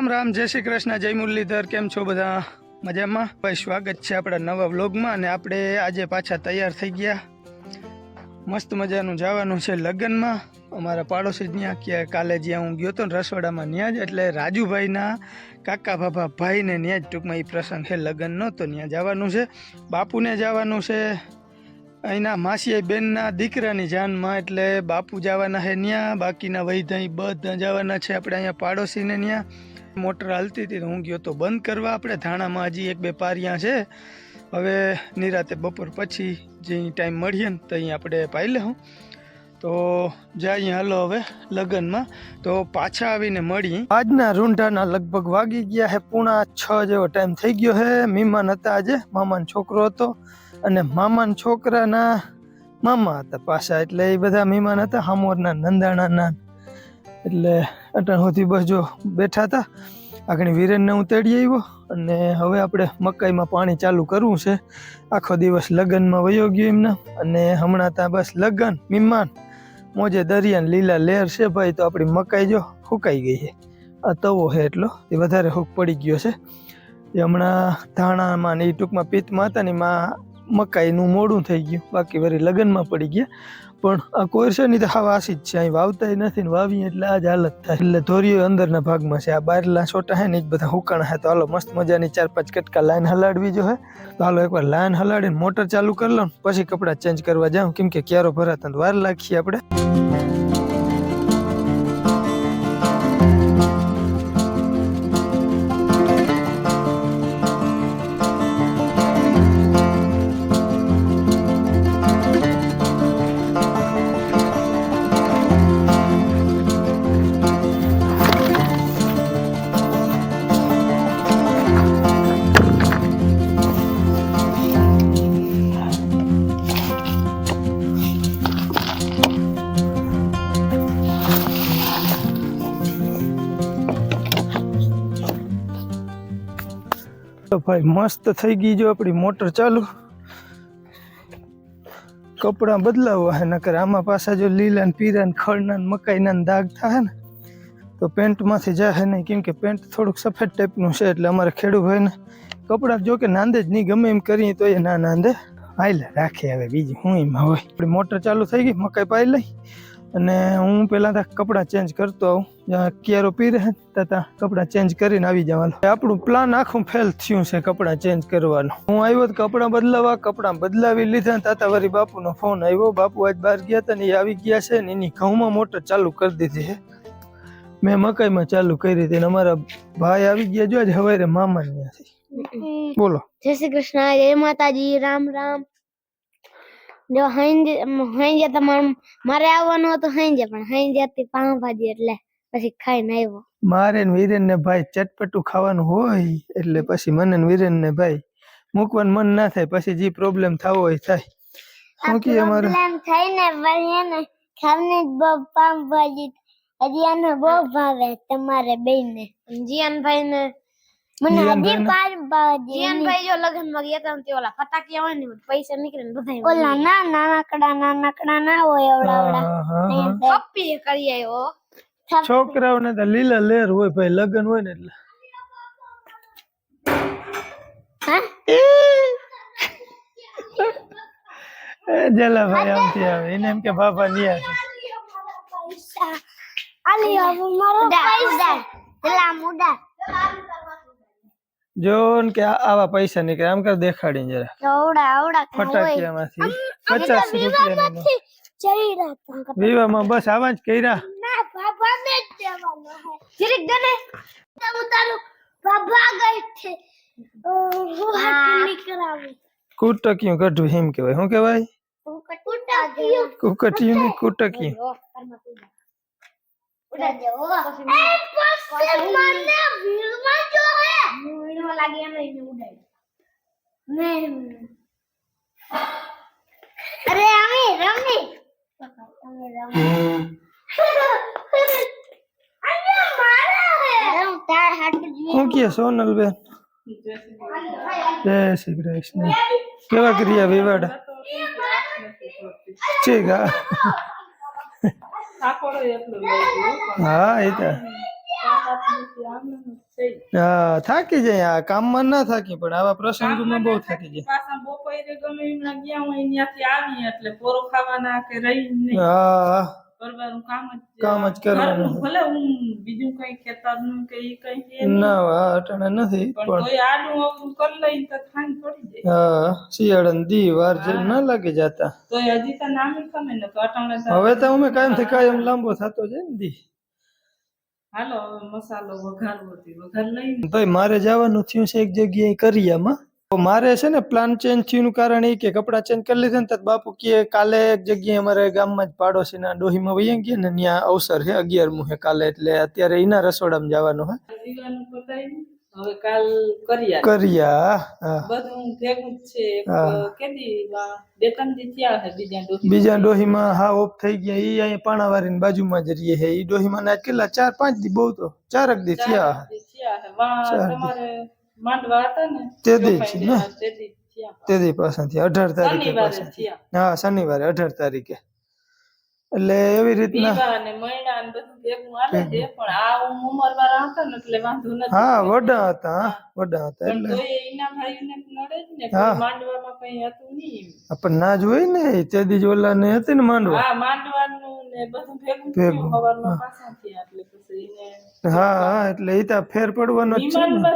રામ રામ, જય શ્રી કૃષ્ણ, જય મુરલીધર, કેમ છો બધા? મજામાં? ભાઈ, સ્વાગત છે આપણા નવા વ્લોગમાં અને આપણે આજે પાછા તૈયાર થઈ ગયા. મસ્ત મજાનું જવાનું છે લગ્નમાં. અમારા પાડોશી ત્યાં કે કાલે જ્યાં હું ગયો હતો ને રસોડામાં ત્યાં જ, એટલે રાજુભાઈના કાકા બાબા ભાઈને ત્યાં જ ટૂંકમાં એ પ્રસંગ છે લગ્નનો, તો ત્યાં જવાનું છે. બાપુને જવાનું છે. અહીંના માસીએ બેનના દીકરાની જાનમાં, એટલે બાપુ જવાના છે ત્યાં. બાકીના વૈધાઈ બધા જવાના છે, આપણે અહીંયા પાડોશીને ત્યાં. મોટર હાલતી હતી હું ગયો તો બંધ કરવા આપણે ધાણામાં હજી એક બે પારિયા છે. હવે નિરાતે બપોર પછી જે ટાઈમ મળીએ ને તો અહીં આપણે પાઈ લઉં. તો જઈએ હાલો હવે લગ્નમાં. તો પાછા આવીને મળી. આજના રૂંઢાના લગભગ વાગી ગયા હે પૂણા છ જેવો ટાઈમ થઈ ગયો હે. મહેમાન હતા આજે. મામાનો છોકરો હતો અને મામાના છોકરાના મામા હતા પાછા. એટલે એ બધા મહેમાન હતા. હામોરના, નંદાણાના એટલે અટાણહોથી બસ જો બેઠા હતા. આગળ વીરેનને હું આવ્યો અને હવે આપણે મકાઈમાં પાણી ચાલુ કરવું છે. આખો દિવસ લગ્નમાં વયો ગયો એમને અને હમણાં ત્યાં બસ લગ્ન, મિમાન, મોજે દરિયાન લીલા લેર છે ભાઈ, તો આપણી મકાઈ જો ફૂકાઈ ગઈ છે. આ તવો છે એટલો, એ વધારે હૂક પડી ગયો છે. એ હમણાં ધાણામાં ને એ ટૂંકમાં પિત્તમાં હતા ને એમાં મકાઈનું મોડું થઈ ગયું. બાકી વળી લગ્નમાં પડી ગયા. પણ આ કોર છે તો હાવ વાસી જ છે. અહીં વાવતા નથી ને વાવીએ એટલે આ જ હાલત થાય. એટલે ધોરીઓ અંદરના ભાગમાં છે. આ બહારલા છોટા હે ને એ બધા હુકાણા હે. તો હાલો મસ્ત મજાની ચાર પાંચ કટકા લાઈન હલાડવી જો હે. તો હાલો એકવાર લાઈન હલાડીને મોટર ચાલુ કરી લો પછી કપડાં ચેન્જ કરવા જાઉં. કેમ કે ક્યારો ભરાતા વાર લાગીએ આપણે. ભાઈ મસ્ત થઈ ગઈ જો આપણી મોટર ચાલુ. કપડાં બદલાવવા હે, નકર આમાં પાછા જો લીલા ને પીરા ને ખળના ને મકાઈના ને દાગ થાય ને, તો પેન્ટમાંથી જાય નહીં, કેમ કે પેન્ટ થોડુંક સફેદ ટાઈપનું છે, એટલે અમારે ખેડૂભાઈને કપડાં જો કે નાંદે જ નહીં, ગમે એમ કરીએ તો એ ના નાંદે. હાલ રાખે હવે બીજી, હું એમાં હોય મોટર ચાલુ થઈ ગઈ, મકાઈ પાઈ લઈ. અને હું પહેલાં ત્યાં કપડાં ચેન્જ કરતો આવું. જ્યાં કિયારો પી રહે ત્યાં કપડાં ચેન્જ કરીને આવી જવાનું. આપણું પ્લાન આખું ફેલ થયું છે કપડાં ચેન્જ કરવાનું. હું આવ્યો તો કપડાં બદલાવા કપડાં બદલાવી લીધા તાતા વરી બાપુનો ફોન આવ્યો. બાપુ આજ બહાર ગયા હતા ને એ આવી ગયા છે ને એની ઘઉંમાં મોટર ચાલુ કરી દીધી છે. મેં મકાઈમાં ચાલુ કરી હતી અમારા ભાઈ આવી ગયા જો આજ હવારે મામા ત્યાંથી. બોલો. જય શ્રી કૃષ્ણ જય માતાજી રામ રામ. જો હાંજે હાંજે તમારે મારે આવવાનું હતું હાંજે પણ હાંજે હતી પાવભાજી એટલે પછી ખાઈને આવ્યો. મારે ને વીરેન ને ભાઈ ચટપટું ખાવાનું હોય એટલે પછી મને ને વીરેન ને ભાઈ મૂકવાનું મન ના થાય પછી જે પ્રોબ્લેમ થવો હોય થાય. શું કે અમારે પ્રોબ્લેમ થાય ને ભાઈ એને ખાવને બહુ પાવભાજી હજી આને બહુ ભાવે તમારે બેયને. જીયાનભાઈ ને મને હજી પાવભાજી જીયાનભાઈ જો લગનમાં ગયા હતા તે ઓલા ફટાકિયા હોય ને પૈસા નીકળે ને બધા ઓલા ના નાનકડા નાનકડા ના હોય હા, હા. પપ્પી કરી આવ્યો છોકરાઓને તો લીલા લેર હોય ભાઈ લગ્ન હોય ને એટલે. એ જલા ભાઈ આમથી આવે એને એમ કે બાપા નહીં આવે. આલી હવે મારો પૈસા. જલા મુડા જો કે આવા પૈસા નીકળે આમ કર દેખાડી જરા. આવડા આવડા ફટાકિયામાંથી પચાસ રૂપિયા વિવામાં બસ આવા જ કર્યા. ના બાબા ને જ હે. જીરીક દને હું તારું બાબા ગઈ છે. હું હાથ નીકળાવી. કુટકિયું કઢું એમ કહેવાય. શું કહેવાય? કુટા કુકટિયું કુટકિયું. ઉડા દેવો એ પછી મને ભીડમાં જો હે ભીડમાં લાગી એમ એને ઉડાડી મેં અરે આમી રમી અમે રમી અહીંયા મારા હે રમ તાર હાટ શું કે સોનલ બેન જય શ્રી કૃષ્ણ કેવા ક્રિયા વિવાડ ઠીક હા હા એ તો. હા થાકી જાય આ કામમાં ના થાકી પણ આવા પ્રસંગોમાં બહુ થાકી જાય. પાછા બપોરે ગમે એમના ગયા હોય ત્યાંથી આવી એટલે પોરો ખાવાના કે રહી નહીં. હા. કરવાનું કામ જ કામ જ કરવાનું. ભલે હું બીજું કઈ ખેતરનું કે ઈ કઈ ના અટાણે નથી પણ કોઈ આડું અવળું કરી લઈ તો ખાંડ પડી જાય. હા શિયાળન દી વાર જે ન લાગી જતા. તો હજી તો નામી ખમે ને અટાણે હવે તો અમે કાયમથી કાયમ લાંબો થતો જાય ને દી. હાલો હવે મસાલો વઘારવો હતી વઘાર લઈ ભાઈ મારે જવાનું થયું છે એક જગ્યાએ કરિયામાં. મારે છે ને પ્લાન ચેન્જ થયું કારણ એ કે કપડાં ચેન્જ કરી લીધા ને તો બાપુ કે કાલે એક જગ્યાએ અમારે ગામમાં જ પાડોશીના ડોહીમાં વહી ગયા ને ત્યાં અવસર છે અગિયારમું છે કાલે એટલે અત્યારે એના રસોડામાં જવાનું હે હવે કાલ કર્યા. કરિયા બધું ભેગું છે. હા. કેદી બે ત્રણ દી થયા છે બીજા ડોહીમાં. હા ઓફ થઈ ગયા. ઈ અહીંયા પાણાવારીની બાજુમાં જ રહીએ છે ઈ ડોહીમાં ના કેટલા? ચાર પાંચ દી બહુ તો. ચારક દી થયા. ચાર દી. તમારે માંડવા હતા ને તે દી ને? તે દી પાસેથી અઢાર તારીખે પાસે હા શનિવારે અઢાર તારીખે. એટલે એવી રીતના પણ હું વડા હતા વડા હતા એટલે. જ ને આપણને ના તે દી ઓલા ને હતી ને માંડવા. ભેગું હા એટલે એ તો ફેર પડવાનો જ છે ને.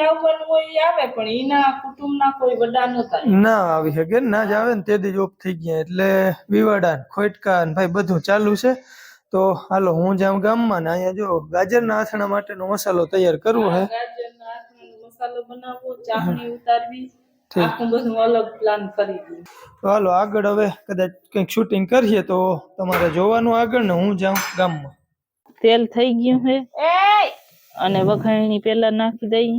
આવવાનું હોય આવે પણ એના કુટુંબના કોઈ વડા નતા ના આવી શકે ને, ના જ આવે ને તે દી જ ઓફ થઈ ગયા. એટલે વિવાડા ને ખોટકા ને ભાઈ બધું ચાલુ છે. તો હાલો હું જાઉં ગામમાં ને અહીંયા જો ગાજરના આથણા માટેનો મસાલો તૈયાર કરવો છે ગાજરના મસાલો બનાવવો ચાસણી ઉતારવી. આખું બધું અલગ પ્લાન કરી દીધું તો હાલો આગળ હવે કદાચ કંઈક શૂટિંગ કરીએ તો તમારે જોવાનું આગળ ને હું જાઉં ગામમાં. તેલ થઈ ગયું છે. અને વઘાણી પેલા નાખી દઈ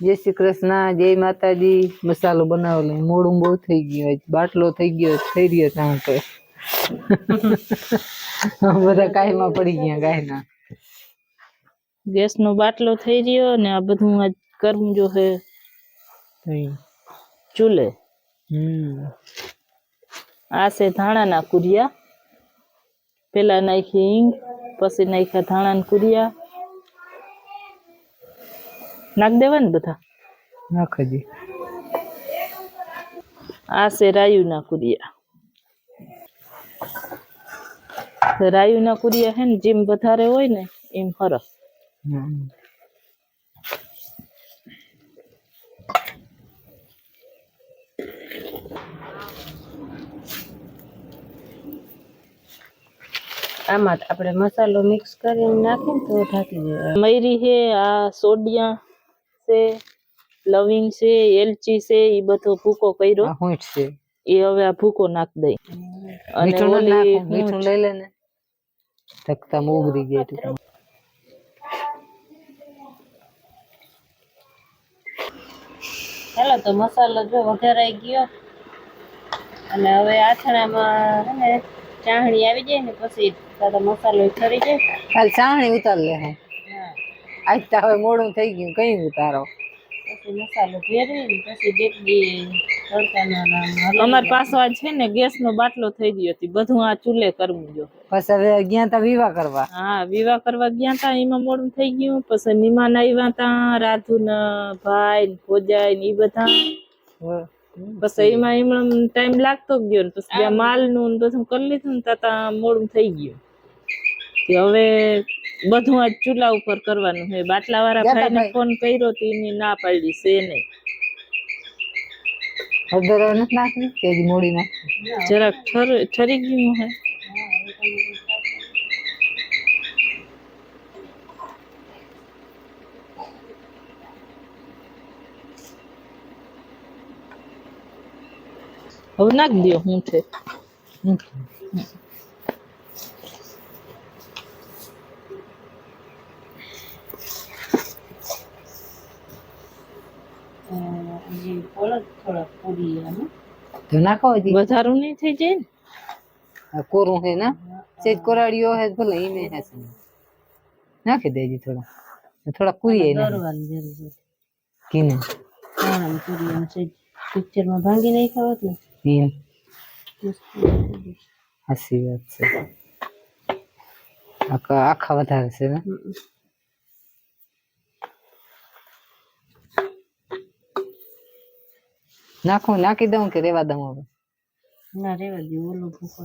જય શ્રી કૃષ્ણ જય માતાજી. મસાલો બનાવેલો મોડું બહુ થઈ ગયું હોય. બાટલો થઈ ગયો થઈ રહ્યો ત્યાં તો. બધા કાયમાં પડી ગયા ગાયના. ગેસ નો બાટલો થઈ રહ્યો ને આ બધું આજ કરવું જો છે. ચૂલે. હમ. આ છે ધાણાના કુરિયા. પેલા નાખી હિંગ પછી નાખ્યા ધાણાના કુરિયા. નાખ દેવા ને બધા નાખજી આ છે રાયુના કુરિયા. રાયુના કુરિયા હે ને જેમ વધારે હોય ને એમ હરફ આમાં આપણે મસાલો મિક્સ કરીને નાખીને તો ઢાંકી દેવાનું મયરી છે આ સોડિયા છે લવિંગ છે એલચી છે એ બધો ભૂકો કર્યો. છે. એ હવે આ ભૂકો નાખ દઈ. અને ઓલી મીઠું લઈ લે ને તકતા ઉગરી ગયા. ચાલો તો મસાલો જો વઘારાઈ ગયો. અને હવે આથણામાં ને ચાહણી આવી જાય ને પછી તારો મસાલો ઠરી જાય. કાલ ચાહણી ઉતાર લે હે. આજ તો હવે મોડું થઈ ગયું કઈ ઉતારો. પછી મસાલો ભેરવી પછી ડેકડી અમાર પાછો આ છે ને ગેસ નો બાટલો થઈ ગયો હતી બધું આ ચૂલે કરવું જો પછી હવે ગયા તા વિવાહ કરવા? હા વિવાહ કરવા ગયા તા એમાં મોડું થઈ ગયું પછી મહેમાન આવ્યા તા રાધુ ના ભાઈ ને ભોજાઈ ને એ બધા. પછી એમાં એમ ટાઈમ લાગતો ગયો ને પછી માલનું ને બધું કરી લીધું ને તાતા મોડું થઈ ગયું. કે હવે બધું આજ ચૂલા ઉપર કરવાનું છે બાટલા વાળા ભાઈ? ને ફોન કર્યો તો એની ના પાડી છે નહીં. હળદર નથી નાખવી? કે મોડી નાખ જરાક ઠરી ગયું હે. હવે નાખ દો હું છે. તો નાખો હજી. વધારું નહીં થઈ જાય ને? આ કોરું હે ના? સેજ કોરાડીઓ હે ભલે ઈને હે નાખી દેજી થોડા. થોડા કુરીએ ના કીને. પિક્ચરમાં ભાંગી નહીં ખાવત ને? હાસી વાત છે. આખા આખા વધારે છે ને? નાખું નાખી દઉં કે રેવા દઉં હવે? ના રેવા દઉં ઓલું ભૂકો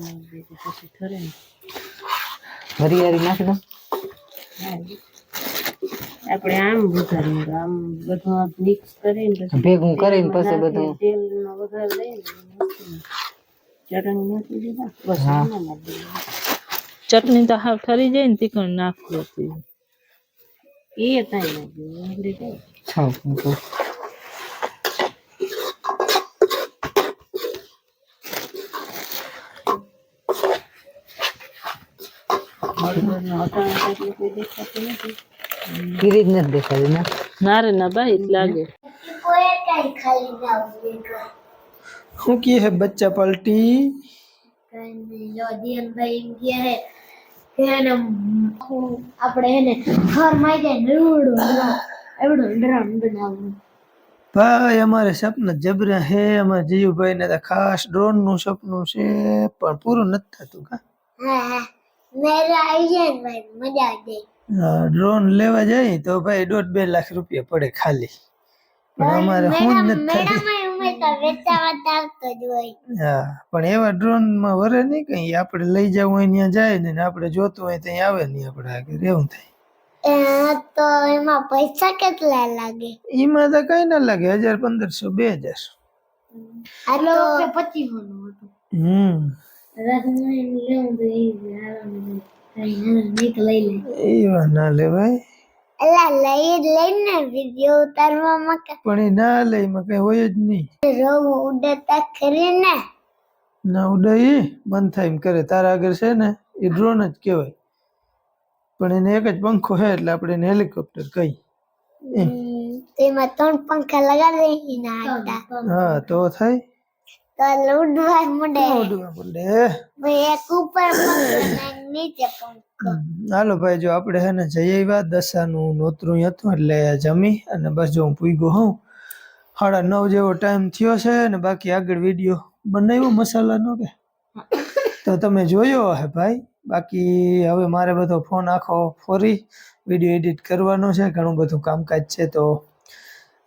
પછી ઠરે ને. હરિયાળી નાખી દઉં? આપણે આમ વધારીએ આમ બધું મિક્સ કરીને ભેગું કરીને પછી બધું. તેલમાં વઘાર લઈને ચટણી નાખી દીધા બસ ચટણી તો હાવ ઠરી જાય ને તીખણ નાખવું હતું એ તાઈ નાખ્યું આંગળી તાઈ ગીરી જ નથી દેખાતી ને ના રે ના ભાઈ જ લાગે કોઈ કઈ ખાલી ના ઉભેગા શું કહે હે બચ્ચા પલટી કઈ જો દિયનભાઈ એમ કહે હે કે એને હું- આપણે એને ઘરમાં જાય એવડું ડ્રમ એવડું ડ્રમ બનાવવું ભાઈ અમારે સપના જબરા હે અમારા જીયુભાઈ ને તો ખાસ ડ્રોનનું સપનું છે પણ પૂરું નથી થતું કા હા હા મેરા આવી જાય ને ભાઈ મજા આવી જાય. ડ્રોન લેવા જાય તો ભાઈ દોઢ બે લાખ રૂપિયા પડે ખાલી. અમારે હું જ પણ એવા ડ્રોનમાં વરે નહીં કઈ આપણે લઈ જવું હોય ત્યાં જાય ને આપણે જોતું હોય ત્યાં આવે નહીં આપણે આગળ એવું થાય. તો એમાં પૈસા કેટલા લાગે? એમાં તો કઈ ના લાગે હજાર પંદરસો બે હજાર. હમ. નું લે ના અલા લઈ લઈને વિડિયો ઉતારવામાં પણ એ ના લે એમાં કઈ હોય જ નહીં રોગ ઉડતા કરીને ના ઉડાય બંધ થાય એમ કરે તારા આગળ છે ને એ ડ્રોન જ કહેવાય પણ એને એક જ પંખો છે એટલે આપણે એને હેલિકોપ્ટર કહી તેમાં ત્રણ પંખા. લગાડી ના હા તો થાય. તો ઉડવા મંડે. ઉડવા માંડે. ભાઈ એક ઉપર પંખો નીચે પંખો હાલો ભાઈ જો આપણે હે ને જઈ આવ્યા દશાનું નોતરું હતું એટલે જમી અને બસ જો હું પૂગ્યો હોઉં. સાડા નવ જેવો ટાઈમ થયો છે ને બાકી આગળ વીડિયો બનાવ્યો મસાલાનો કે? તો તમે જોયો હે ભાઈ બાકી હવે મારે બધો ફોન આખો ફોરી વીડિયો એડિટ કરવાનો છે ઘણું બધું કામકાજ છે તો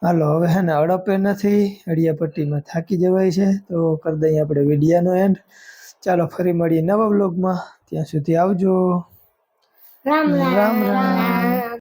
હાલો હવે હે ને અડપે નથી અડિયાપટ્ટીમાં થાકી જવાય છે તો કરી દઈએ આપણે વિડીયાનો એન્ડ ચાલો ફરી મળીએ નવા બ્લોગમાં ત્યાં સુધી આવજો. રામ રામ. રામ રામ.